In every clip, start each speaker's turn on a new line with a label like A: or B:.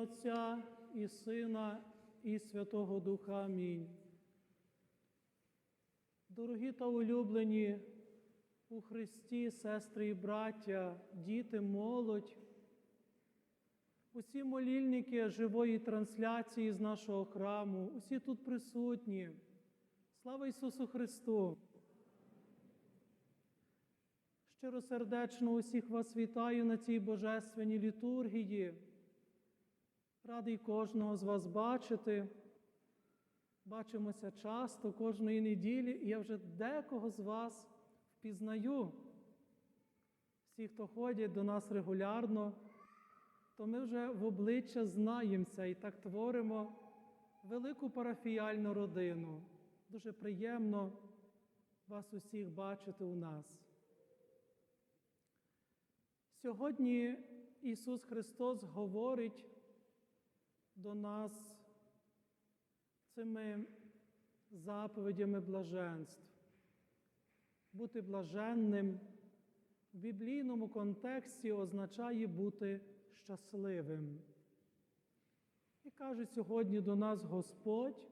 A: Отця і Сина, і Святого Духа. Амінь. Дорогі та улюблені у Христі, сестри і браття, діти, молодь, усі молільники живої трансляції з нашого храму, усі тут присутні. Слава Ісусу Христу! Щиросердечно усіх вас вітаю на цій божественній літургії. Радий кожного з вас бачити. Бачимося часто кожної неділі, і я вже декого з вас впізнаю. Всі, хто ходять до нас регулярно, то ми вже в обличчя знаємося і так творимо велику парафіяльну родину. Дуже приємно вас усіх бачити у нас. Сьогодні Ісус Христос говорить до нас цими заповідями блаженств. Бути блаженним в біблійному контексті означає бути щасливим. І каже сьогодні до нас Господь,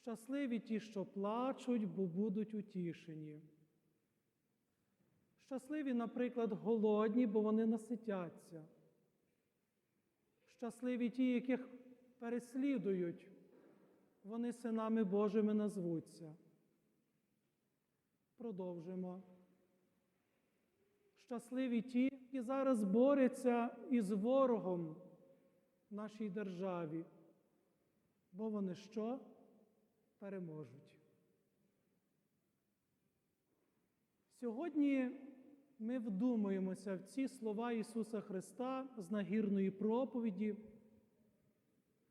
A: щасливі ті, що плачуть, бо будуть утішені. Щасливі, наприклад, голодні, бо вони наситяться. Щасливі ті, яких переслідують, вони синами Божими назвуться. Продовжимо. Щасливі ті, які зараз борються із ворогом в нашій державі, бо вони що? Переможуть. Сьогодні ми вдумуємося в ці слова Ісуса Христа з нагірної проповіді.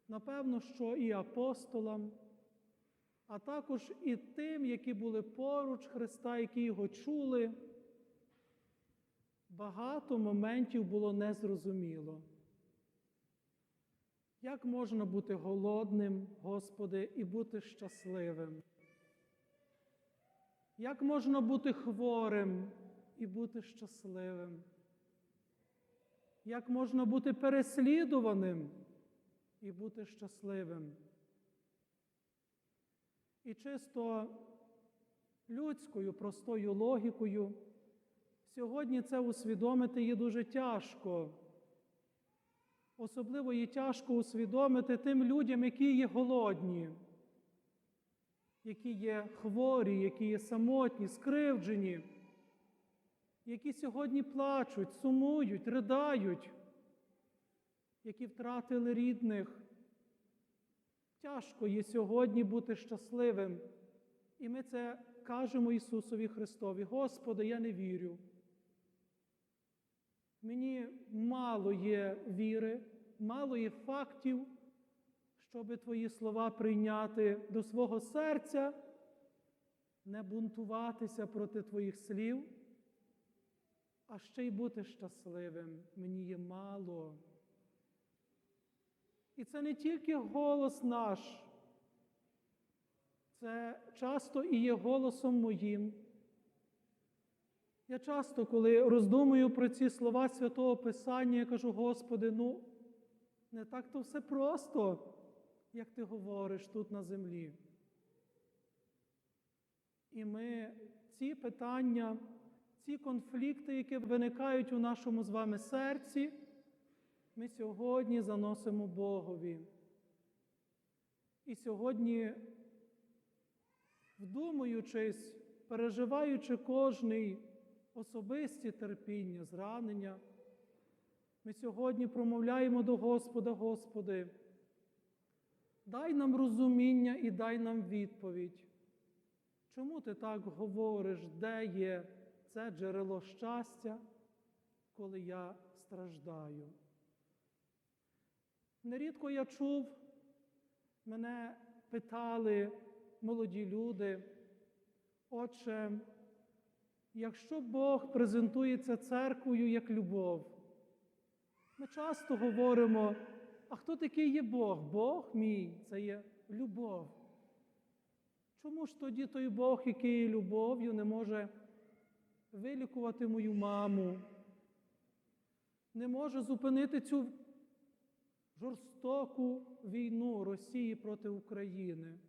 A: Напевно, що і апостолам, а також і тим, які були поруч Христа, які його чули. Багато моментів було незрозуміло. Як можна бути голодним, Господи, і бути щасливим? Як можна бути хворим і бути щасливим? Як можна бути переслідуваним і бути щасливим? І чисто людською, простою логікою, сьогодні це усвідомити є дуже тяжко. Особливо є тяжко усвідомити тим людям, які є голодні які є хворі, які є самотні, скривджені, які сьогодні плачуть, сумують, riдають, які втратили рідних. Тяжко є сьогодні бути щасливим. І ми це кажемо Ісусові Христові. Господи, я не вірю. Мені мало є віри, мало є фактів щоби Твої слова прийняти до свого серця, не бунтуватися проти Твоїх слів, а ще й бути щасливим. Мені є мало. І це не тільки голос наш, це часто і є голосом моїм. Я часто, коли роздумую про ці слова святого Писання, я кажу, Господи, ну, не так то все просто як ти говориш тут на землі. І ми ці питання, ці конфлікти, які виникають у нашому з вами серці, ми сьогодні заносимо Богові. І сьогодні, вдумуючись, переживаючи кожний особисті терпіння, зранення, ми сьогодні промовляємо до Господа, Господи. Дай нам розуміння і дай нам відповідь. Чому ти так говориш, де є це джерело щастя, коли я страждаю? Нерідко я чув, мене питали молоді люди, Отче, якщо Бог презентується церквою як любов, ми часто говоримо. А хто такий є Бог? Бог мій це є любов. Чому ж тоді той Бог, який є любов'ю, не може вилікувати мою маму, не може зупинити цю жорстоку війну Росії проти України?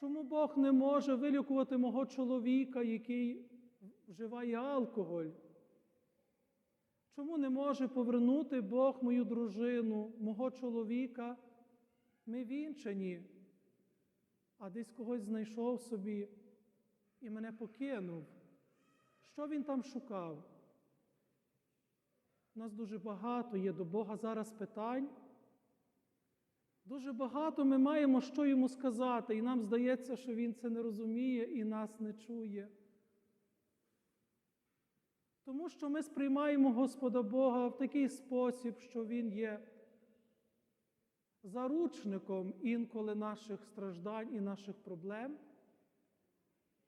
A: Чому Бог не може вилікувати мого чоловіка, який вживає алкоголь? Чому не може повернути Бог мою дружину, мого чоловіка? Ми вінчані, а десь когось знайшов собі і мене покинув. Що він там шукав? У нас дуже багато є до Бога зараз питань. Дуже багато ми маємо що йому сказати, і нам здається, що він це не розуміє і нас не чує. Тому що ми сприймаємо Господа Бога в такий спосіб, що Він є заручником інколи наших страждань і наших проблем.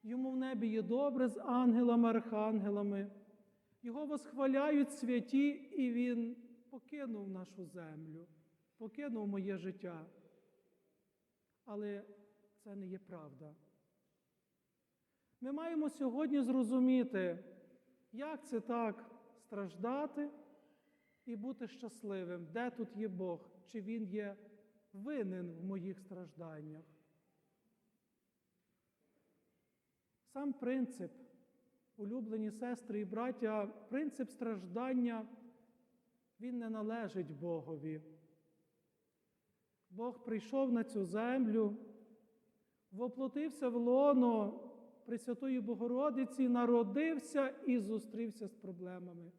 A: Йому в небі є добре з ангелами, архангелами. Його восхваляють святі, і Він покинув нашу землю, покинув моє життя. Але це не є правда. Ми маємо сьогодні зрозуміти, як це так страждати і бути щасливим, де тут є Бог, чи Він є винен в моїх стражданнях. Сам принцип, улюблені сестри і браття, принцип страждання, він не належить Богові. Бог прийшов на цю землю, воплотився в лоно Пресвятої Богородиці, народився і зустрівся з проблемами.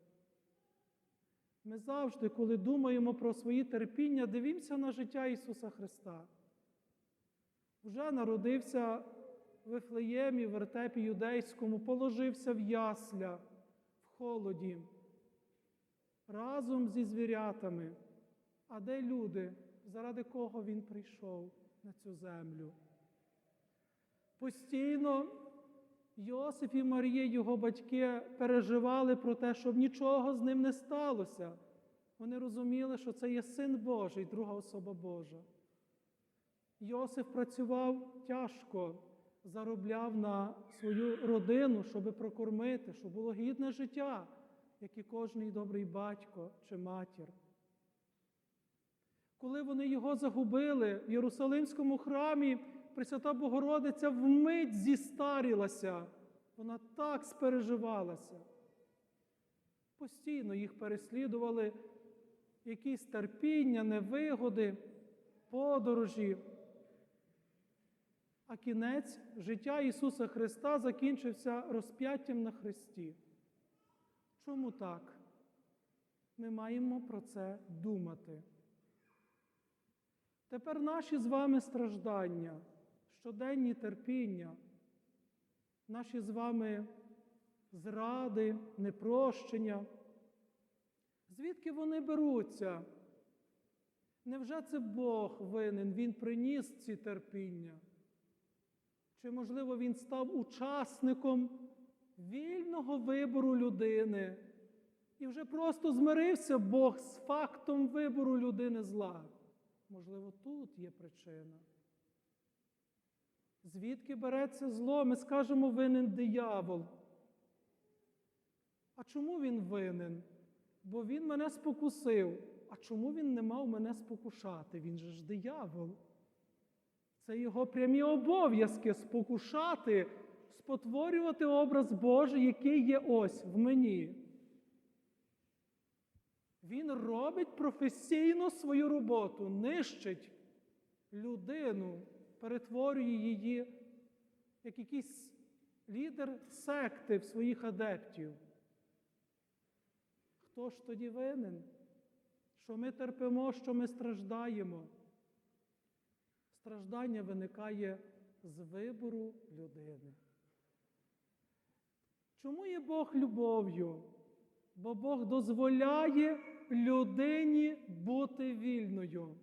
A: Ми завжди, коли думаємо про свої терпіння, дивімося на життя Ісуса Христа. Вже народився в Вифлеємі, в вертепі юдейському, положився в ясля, в холоді, разом зі звірятами. А де люди, заради кого Він прийшов на цю землю? Постійно Йосиф і Марія, його батьки, переживали про те, щоб нічого з ним не сталося. Вони розуміли, що це є син Божий, друга особа Божа. Йосиф працював тяжко, заробляв на свою родину, щоб прокормити, щоб було гідне життя, як і кожний добрий батько чи матір. Коли вони його загубили в Єрусалимському храмі, Пресвята Богородиця вмить зістарілася, вона так спереживалася. Постійно їх переслідували якісь терпіння, невигоди, подорожі. А кінець життя Ісуса Христа закінчився розп'яттям на Христі. Чому так? Ми маємо про це думати. Тепер наші з вами страждання, щоденні терпіння, наші з вами зради, непрощення. Звідки вони беруться? Невже це Бог винен? Він приніс ці терпіння? Чи, можливо, він став учасником вільного вибору людини і вже просто змирився Бог з фактом вибору людини зла? Можливо, тут є причина. Звідки береться зло? Ми скажемо винен диявол. А чому він винен? Бо він мене спокусив. А чому він не мав мене спокушати? Він же ж диявол. Це його прямі обов'язки спокушати, спотворювати образ Божий, який є ось в мені. Він робить професійно свою роботу, нищить людину, перетворює її як якийсь лідер секти в своїх адептів. Хто ж тоді винен? Що ми терпимо, що ми страждаємо? Страждання виникає з вибору людини. Чому є Бог любов'ю? Бо Бог дозволяє людині бути вільною.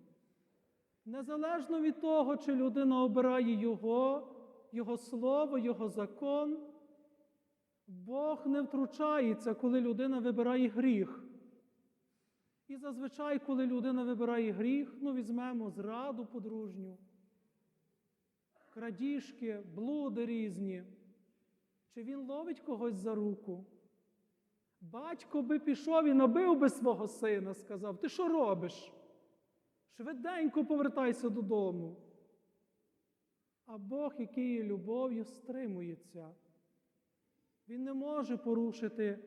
A: Незалежно від того, чи людина обирає Його, Його слово, Його закон, Бог не втручається, коли людина вибирає гріх. І зазвичай, коли людина вибирає гріх, ну візьмемо зраду подружню, крадіжки, блуди різні. Чи він ловить когось за руку? Батько би пішов і набив би свого сина, сказав, ти що робиш? Швиденько повертайся додому. А Бог, який є любов'ю, стримується. Він не може порушити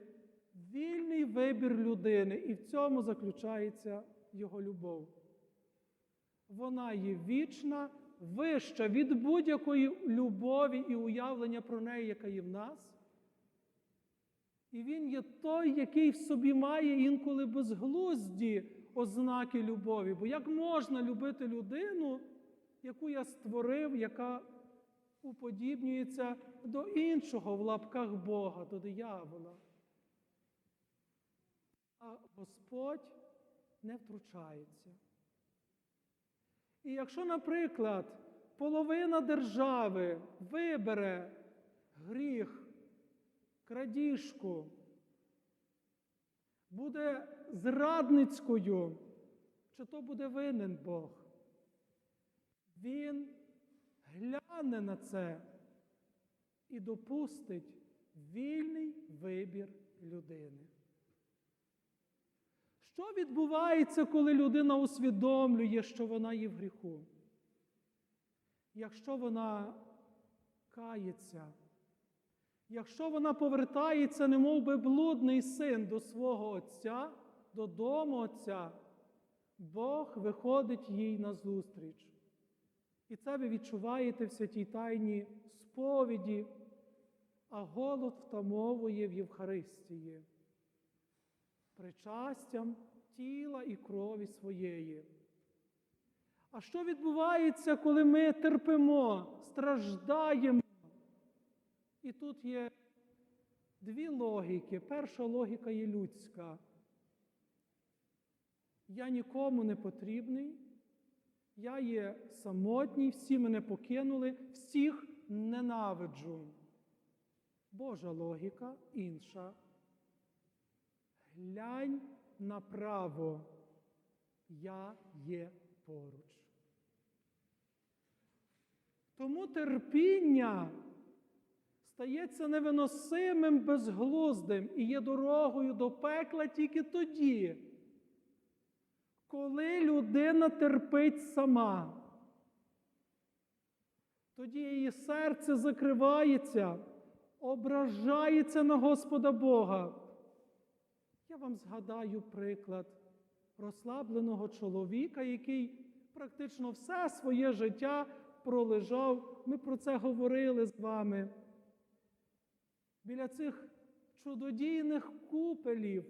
A: вільний вибір людини, і в цьому заключається його любов. Вона є вічна, вища від будь-якої любові і уявлення про неї, яка є в нас. І він є той, який в собі має інколи безглузді ознаки любові. Бо як можна любити людину, яку я створив, яка уподібнюється до іншого в лапках Бога, до диявола? А Господь не втручається. І якщо, наприклад, половина держави вибере гріх, крадіжку, буде зрадницькою, чи то буде винен Бог? Він гляне на це і допустить вільний вибір людини. Що відбувається, коли людина усвідомлює, що вона є в гріху? Якщо вона кається, якщо вона повертається, немов би блудний син до свого Отця, додому Отця, Бог виходить їй назустріч. І це ви відчуваєте в святій тайні сповіді, а голод втамовує в Євхаристії причастям тіла і крові своєї. А що відбувається, коли ми терпимо, страждаємо? І тут є дві логіки. Перша логіка є людська. Я нікому не потрібний, я є самотній, всі мене покинули, всіх ненавиджу. Божа логіка інша. Глянь направо, я є поруч. Тому терпіння стається невиносимим безглуздим і є дорогою до пекла тільки тоді, коли людина терпить сама. Тоді її серце закривається, ображається на Господа Бога. Вам згадаю приклад розслабленого чоловіка, який практично все своє життя пролежав. Ми про це говорили з вами. Біля цих чудодійних купелів.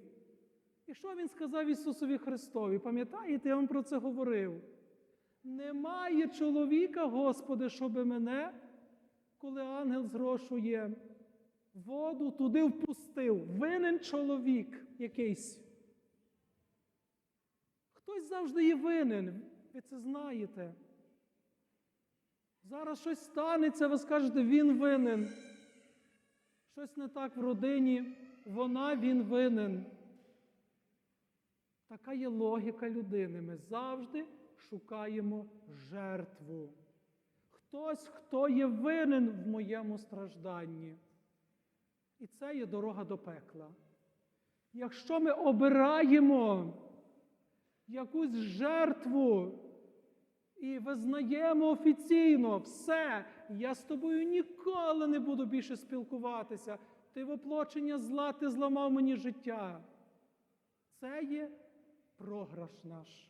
A: І що він сказав Ісусові Христові? Пам'ятаєте, я вам про це говорив? Немає чоловіка, Господи, щоби мене, коли ангел зрошує воду, туди впустив. Винен чоловік якийсь. Хтось завжди є винен, ви це знаєте. Зараз щось станеться, ви скажете, він винен. Щось не так в родині, вона він винен. Така є логіка людини. Ми завжди шукаємо жертву. Хтось, хто є винен в моєму стражданні. І це є дорога до пекла. Якщо ми обираємо якусь жертву і визнаємо офіційно все, я з тобою ніколи не буду більше спілкуватися, ти воплочення зла, ти зламав мені життя. Це є програш наш.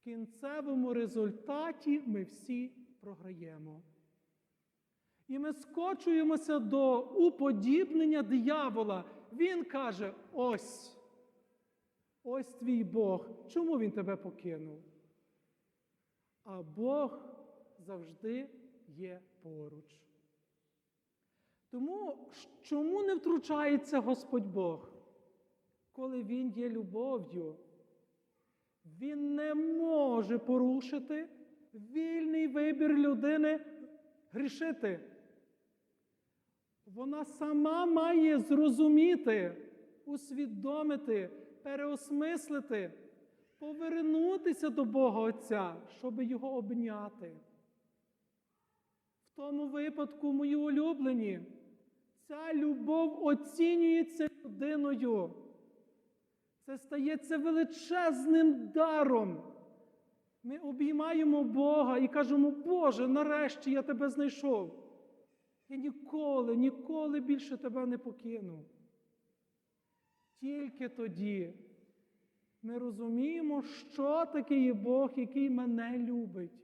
A: В кінцевому результаті ми всі програємо. І ми скочуємося до уподібнення диявола. Він каже: ось, ось твій Бог. Чому він тебе покинув? А Бог завжди є поруч. Тому чому не втручається Господь Бог? Коли Він є любов'ю, Він не може порушити вільний вибір людини грішити. Вона сама має зрозуміти, усвідомити, переосмислити, повернутися до Бога Отця, щоб його обняти. В тому випадку, мої улюблені, ця любов оцінюється людиною. Це стається величезним даром, Ми обіймаємо Бога і кажемо, Боже, нарешті я тебе знайшов. Я ніколи, ніколи більше тебе не покину. Тільки тоді ми розуміємо, що таке є Бог, який мене любить.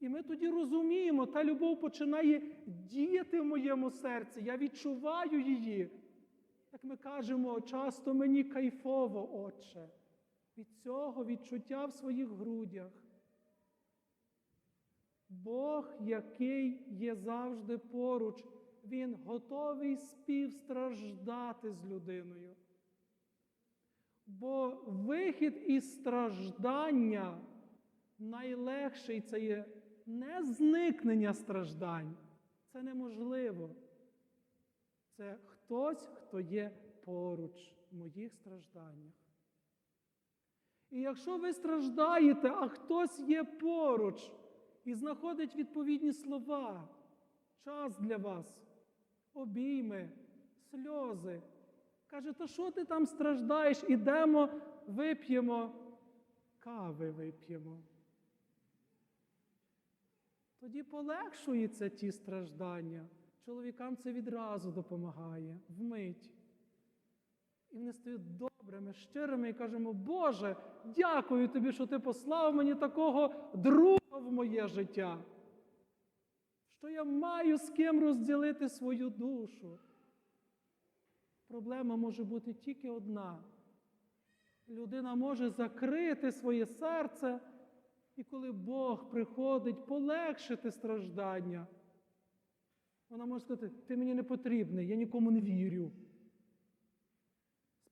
A: І ми тоді розуміємо, та любов починає діяти в моєму серці. Я відчуваю її. Як ми кажемо, часто мені кайфово, Отче, від цього відчуття в своїх грудях. Бог, який є завжди поруч, Він готовий співстраждати з людиною. Бо вихід із страждання найлегший це є не зникнення страждань. Це неможливо. Це хтось, хто є поруч в моїх стражданнях. І якщо ви страждаєте, а хтось є поруч і знаходить відповідні слова, час для вас, обійми, сльози, каже, та що ти там страждаєш? Ідемо, вип'ємо, кави вип'ємо. Тоді полегшуються ті страждання. Чоловікам це відразу допомагає, вмить. І вони стають добрими, щирими і кажемо, Боже, дякую тобі, що ти послав мені такого друга в моє життя, що я маю з ким розділити свою душу. Проблема може бути тільки одна. Людина може закрити своє серце, і коли Бог приходить полегшити страждання, вона може сказати, ти мені не потрібний, я нікому не вірю.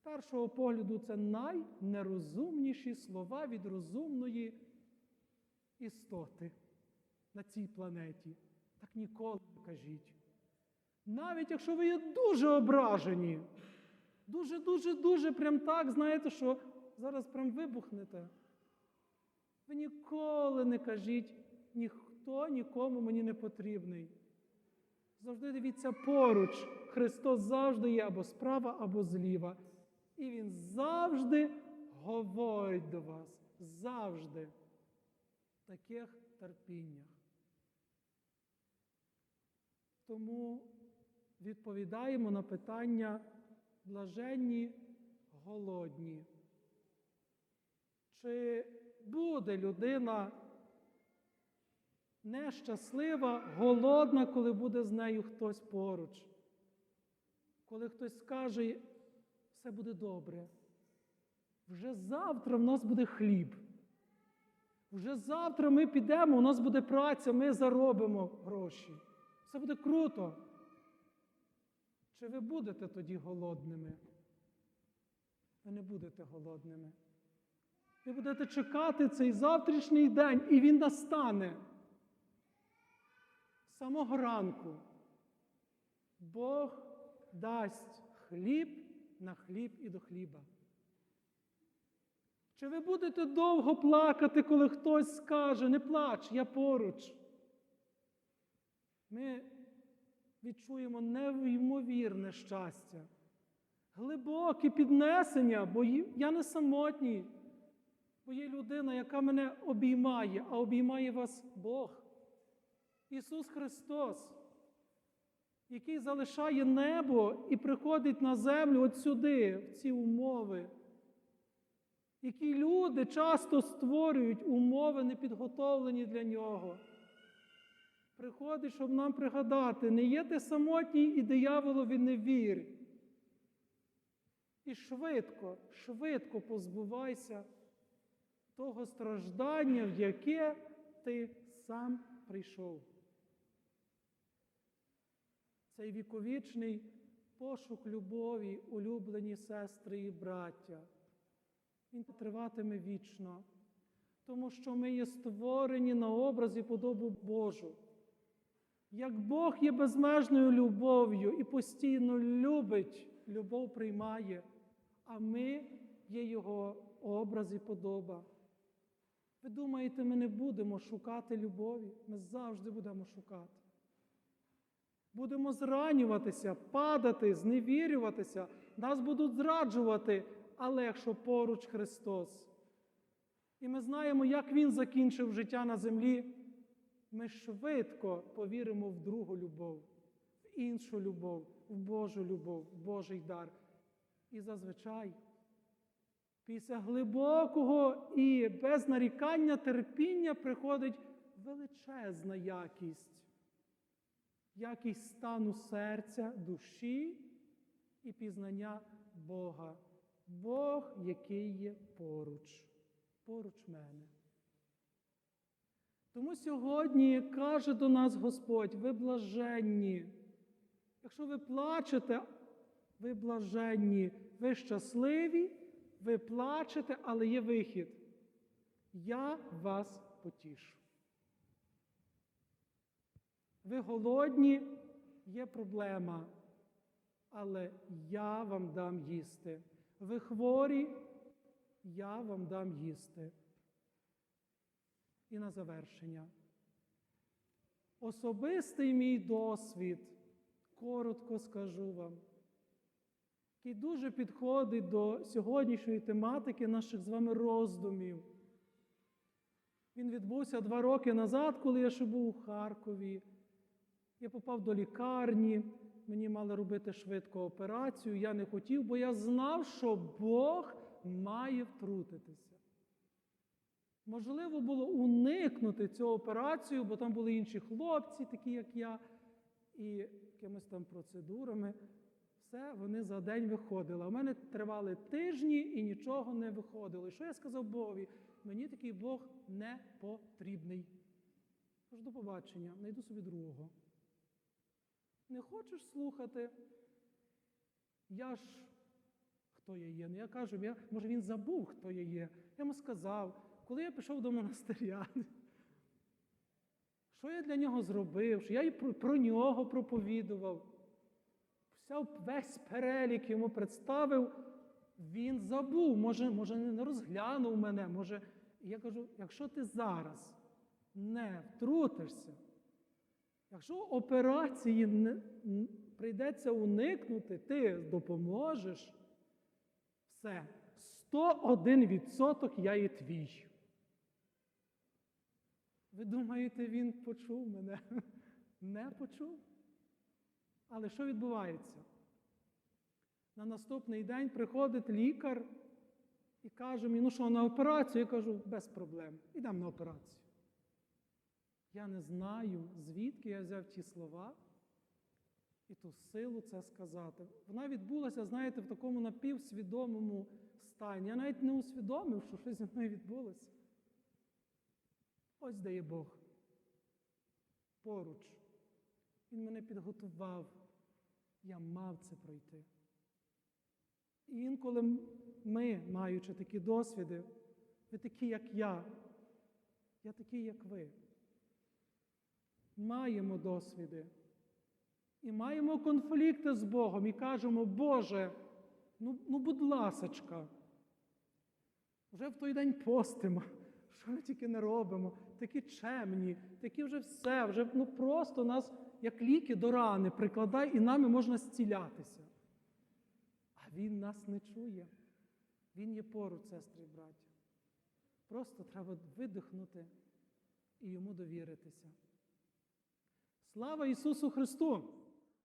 A: Першого погляду, це найнерозумніші слова від розумної істоти на цій планеті. Так ніколи не кажіть. Навіть якщо ви є дуже ображені, дуже-дуже, дуже прям так, знаєте, що зараз прям вибухнете. Ви ніколи не кажіть, ніхто нікому мені не потрібний. Завжди дивіться поруч. Христос завжди є або справа, або зліва. І Він завжди говорить до вас. Завжди. В таких терпіннях. Тому відповідаємо на питання блаженні, голодні. Чи буде людина нещаслива, голодна, коли буде з нею хтось поруч? Коли хтось скаже, все буде добре. Вже завтра в нас буде хліб. Вже завтра ми підемо, у нас буде праця, ми заробимо гроші. Все буде круто. Чи ви будете тоді голодними? Ви не будете голодними. Ви будете чекати цей завтрашній день, і він настане. Самого ранку. Бог дасть хліб на хліб і до хліба. Чи ви будете довго плакати, коли хтось скаже, не плач, я поруч? Ми відчуємо неймовірне щастя, глибоке піднесення, бо я не самотній, бо є людина, яка мене обіймає, а обіймає вас Бог. Ісус Христос, який залишає небо і приходить на землю от сюди, в ці умови, які люди часто створюють умови, непідготовлені для нього. Приходить, щоб нам пригадати, не є ти самотній і дияволові не вір. І швидко, швидко позбувайся того страждання, в яке ти сам прийшов. Цей віковічний пошук любові, улюблені сестри і браття, він триватиме вічно, тому що ми є створені на образі подобу Божу. Як Бог є безмежною любов'ю і постійно любить, любов приймає, а ми є Його образ і подоба. Ви думаєте, ми не будемо шукати любові? Ми завжди будемо шукати. Будемо зранюватися, падати, зневірюватися, нас будуть зраджувати, але якщо поруч Христос, і ми знаємо, як Він закінчив життя на землі, ми швидко повіримо в другу любов, в іншу любов, в Божу любов, в Божий дар. І зазвичай, після глибокого і без нарікання терпіння приходить величезна якість, якість стану серця, душі і пізнання Бога. Бог, який є поруч, поруч мене. Тому сьогодні каже до нас Господь, ви блаженні. Якщо ви плачете, ви блаженні, ви щасливі, ви плачете, але є вихід. Я вас потішу. Ви голодні, є проблема, але я вам дам їсти. Ви хворі, я вам дам їсти. І на завершення. Особистий мій досвід, коротко скажу вам, який дуже підходить до сьогоднішньої тематики наших з вами роздумів. Він відбувся два роки назад, коли я ще був у Харкові. Я попав до лікарні, мені мали робити швидко операцію. Я не хотів, бо я знав, що Бог має втрутитися. Можливо було уникнути цю операцію, бо там були інші хлопці, такі як я, і якимись там процедурами. Все, вони за день виходили. В мене тривали тижні і нічого не виходило. І що я сказав Богові? Мені такий Бог не потрібний. Тож до побачення, знайду собі другого. Не хочеш слухати? Я ж хто я є? Ну я кажу, я, може він забув, хто я є. Я йому сказав, коли я пішов до монастиря, що я для нього зробив, що я і про, про нього проповідував. Взяв весь перелік йому представив, він забув, може, може, не розглянув мене. може. І я кажу, якщо ти зараз не втрутишся, якщо операції не, прийдеться уникнути, ти допоможеш, все, 101% я є твій. Ви думаєте, він почув мене? Не почув. Але що відбувається? На наступний день приходить лікар і каже мені, ну що, на операцію? Я кажу, без проблем. Ідемо на операцію. Я не знаю, звідки я взяв ті слова і ту силу це сказати. Вона відбулася, знаєте, в такому напівсвідомому стані. Я навіть не усвідомив, що щось зі мною відбулося. Ось де є Бог. Поруч. Він мене підготував. Я мав це пройти. І інколи ми, маючи такі досвіди, ви такі, як я, я такий, як ви. Маємо досвіди. І маємо конфлікти з Богом і кажемо, Боже, ну, ну будь ласочка, вже в той день постимо, що ми тільки не робимо, такі чемні, такі вже все, вже ну просто нас, як ліки до рани, прикладай, і нами можна зцілятися. А Він нас не чує. Він є поруч, сестри і браття. Просто треба видихнути і йому довіритися. Слава Ісусу Христу!